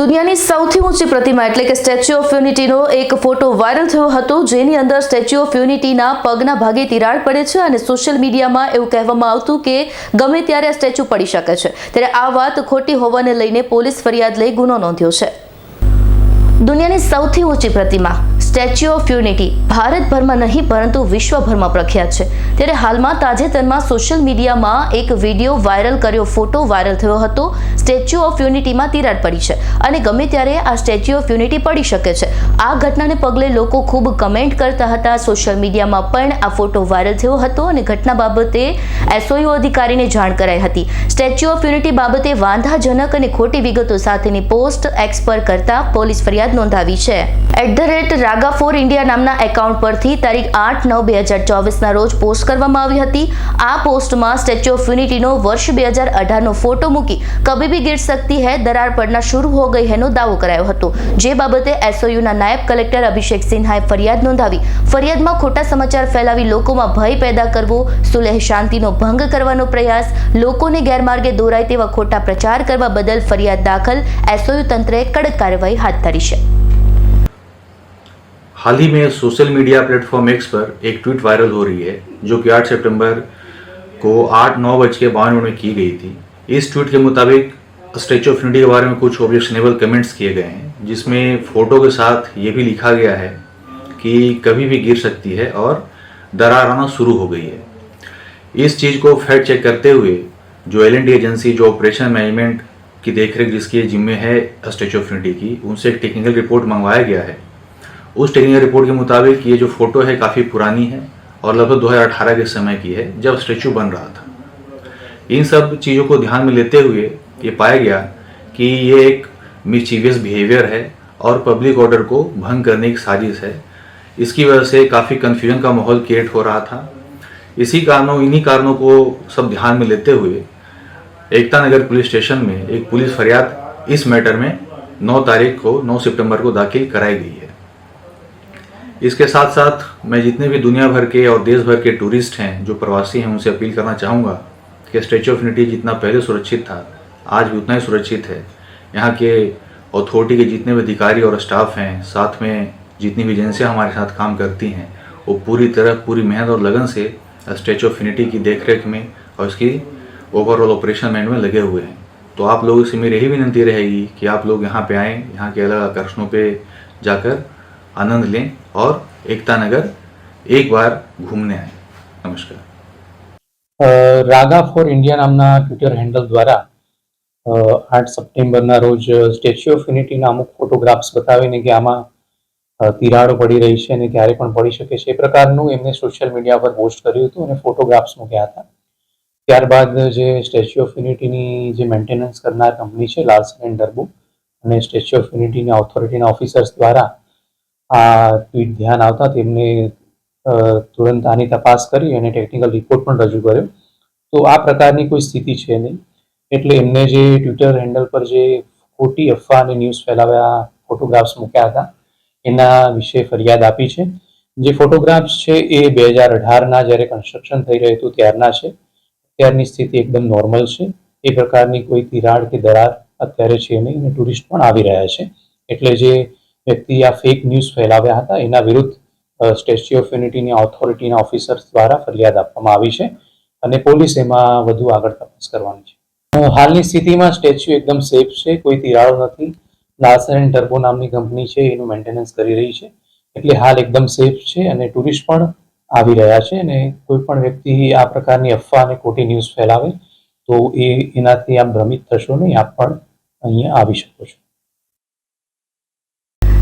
દુનિયાની સૌથી ઊંચી પ્રતિમા એટલે કે સ્ટેચ્યુ ઓફ યુનિટીનો એક ફોટો વાયરલ થયો હતો, જેની અંદર સ્ટેચ્યુ ઓફ યુનિટીના પગના ભાગે તિરાડ પડે છે અને સોશિયલ મીડિયામાં એવું કહેવામાં આવતું કે ગમે ત્યારે આ સ્ટેચ્યુ પડી શકે છે. ત્યારે આ વાત ખોટી હોવાને લઈને પોલીસ ફરિયાદ લઈ ગુનો નોંધ્યો છે. દુનિયાની સૌથી ઊંચી પ્રતિમા સ્ટેચ્યુ ઓફ યુનિટી. ભારતભરમાં નહીં, પરંતુ વિશ્વભરમાં પ્રખ્યાત છે. ત્યારે હાલમાં તાજેતરમાં સોશિયલ મીડિયામાં એક વીડિયો વાયરલ કર્યો, ફોટો વાયરલ થયો હતો. સ્ટેચ્યુ ઓફ યુનિટીમાં તિરાડ પડી છે અને ગમે ત્યારે આ સ્ટેચ્યુ ઓફ યુનિટી પડી શકે છે. આ ઘટનાને પગલે લોકો ખૂબ કમેન્ટ કરતા હતા. સોશિયલ મીડિયામાં પણ આ ફોટો વાયરલ થયો હતો અને ઘટના બાબતે એસઓયુ અધિકારીને જાણ કરાઈ હતી. સ્ટેચ્યુ ઓફ યુનિટી બાબતે વાંધાજનક અને ખોટી વિગતો સાથેની પોસ્ટ એક્સ પર કરતા પોલીસ ફરિયાદ નોંધાવી છે. At the rate Raga for India નામના એકાઉન્ટ પરથી તારીખ આઠ નવ બે હજાર ચોવીસના રોજ પોસ્ટ કરવામાં આવી હતી. આ પોસ્ટમાં સ્ટેચ્યુ ઓફ યુનિટીનો વર્ષ બે હજાર અઢારનો ફોટો મૂકી કભી ભી ગિર સકતી હૈ, દરાર પડના શરૂ હો ગઈ હેનો દાવો કરાયો હતો. જે બાબતે એસઓયુના નાયબ કલેક્ટર અભિષેક સિન્હાએ ફરિયાદ નોંધાવી. ફરિયાદમાં ખોટા સમાચાર ફેલાવી લોકોમાં ભય પેદા કરવો, સુલેહ શાંતિનો ભંગ કરવાનો પ્રયાસ, લોકોને ગેરમાર્ગે દોરાય તેવા ખોટા પ્રચાર કરવા બદલ ફરિયાદ દાખલ એસઓયુ તંત્રએ કડક કાર્યવાહી હાથ ધરી છે. हाल ही में सोशल मीडिया प्लेटफॉर्म एक्स पर एक ट्वीट वायरल हो रही है, जो कि 8 सितंबर को आठ नौ बज के बावन मिनट में की गई थी। इस ट्वीट के मुताबिक स्टेचू ऑफ़ यूनिटी के बारे में कुछ ऑब्जेक्शनेबल कमेंट्स किए गए हैं, जिसमें फ़ोटो के साथ ये भी लिखा गया है कि कभी भी गिर सकती है और दरार आना शुरू हो गई है। इस चीज़ को फैक्ट चेक करते हुए जो एल एजेंसी जो ऑपरेशन मैनेजमेंट की देखरेख जिसकी जिम्मे है स्टेचू ऑफ़ यूनिटी की, उनसे एक टेक्निकल रिपोर्ट मंगवाया गया है। उस टेक्निकल रिपोर्ट के मुताबिक ये जो फ़ोटो है काफ़ी पुरानी है और लगभग 2018 के समय की है, जब स्टेचू बन रहा था। इन सब चीज़ों को ध्यान में लेते हुए ये पाया गया कि ये एक मिचीवियस बिहेवियर है और पब्लिक ऑर्डर को भंग करने की साजिश है। इसकी वजह से काफ़ी कन्फ्यूज़न का माहौल क्रिएट हो रहा था। इसी कारणों, इन्हीं कारणों को सब ध्यान में लेते हुए एकता नगर पुलिस स्टेशन में एक पुलिस फरियाद इस मैटर में 9 तारीख को 9 सितंबर को दाखिल कराई गई है। इसके साथ साथ मैं जितने भी दुनिया भर के और देश भर के टूरिस्ट हैं, जो प्रवासी हैं, उनसे अपील करना चाहूँगा कि स्टेचू ऑफ़ यूनिटी जितना पहले सुरक्षित था, आज भी उतना ही सुरक्षित है। यहाँ के अथॉरिटी के जितने भी अधिकारी और स्टाफ हैं, साथ में जितनी भी एजेंसियाँ हमारे साथ काम करती हैं, वो पूरी तरह, पूरी मेहनत और लगन से स्टेचू ऑफ़ यूनिटी की देखरेख में और इसकी ओवरऑल ऑपरेशन मैन में लगे हुए हैं। तो आप लोगों से मेरी यही विनती रहेगी कि आप लोग यहाँ पे आएँ, यहाँ के अलग आकर्षणों पर जाकर आनंद लें और एकता नगर एक बार घूमने आए नमस्कार અ, રાગા ફોર ઇન્ડિયા નામના ટ્વિટર હેન્ડલ દ્વારા અ, આઠ સપ્ટેમ્બરના રોજ સ્ટેચ્યુ ઓફ યુનિટીના અમુક ફોટોગ્રાફ્સ બતાવીને કે આમાં અ, તિરાડો પડી રહી છે અને ક્યારે પણ પડી શકે છે એ પ્રકારનું એમને સોશિયલ મીડિયા પર પોસ્ટ કર્યું હતું અને ફોટોગ્રાફ્સ મૂક્યા હતા ત્યારબાદ જે સ્ટેચ્યુ ઓફ યુનિટીની જે મેન્ટેનન્સ કરનાર કંપની છે લાર્સન એન્ડ ડર્બુ અને સ્ટેચ્યુ ઓફ યુનિટીના ઓથોરિટીના ઓફિસર્સ દ્વારા આ ટ્વીટ ધ્યાન આવતા તેમને અ, તુરંત આની તપાસ કરી અને ટેકનિકલ રિપોર્ટ પણ રજૂ કર્યો. તો આ પ્રકારની કોઈ સ્થિતિ છે નહીં. એટલે એમને જે ટ્વિટર હેન્ડલ પર જે ખોટી અફવા અને ન્યૂઝ ફેલાવ્યા ફોટોગ્રાફ્સ મૂક્યા હતા એના વિશે ફરિયાદ આપી છે. જે ફોટોગ્રાફ્સ છે એ બે હજાર અઢારના જ્યારે કન્સ્ટ્રક્શન થઈ રહ્યું હતું ત્યારના છે. અત્યારની સ્થિતિ એકદમ નોર્મલ છે. એ પ્રકારની કોઈ તિરાડ કે દરાર અત્યારે છે નહીં અને ટુરિસ્ટ પણ આવી રહ્યા છે. એટલે જે વ્યક્તિ આ ફેક ન્યૂઝ ફેલાવ્યા હતા. એના વિરુદ્ધ સ્ટેચ્યુ ઓફ યુનિટીની ઓથોરિટીના ઓફિસર્સ દ્વારા ફરિયાદ આપવામાં આવી છે અને પોલીસ એમાં વધુ આગળ તપાસ કરવાની છે. હાલની સ્થિતિમાં સ્ટેચ્યુ એકદમ સેફ છે. કોઈ તિરાડો નથી. લાર્સન એન્ડ ટર્બો નામની કંપની છે. એનું મેન્ટેનન્સ કરી રહી છે. એટલે હાલ એકદમ સેફ છે અને ટુરિસ્ટ પણ આવી રહ્યા છે અને કોઈ પણ વ્યક્તિ આ પ્રકારની અફવા અને ખોટી ન્યૂઝ ફેલાવે તો એ એનાથી આપ ભ્રમિત થશો નહીં. આપ પણ અહીંયા આવી શકો છો.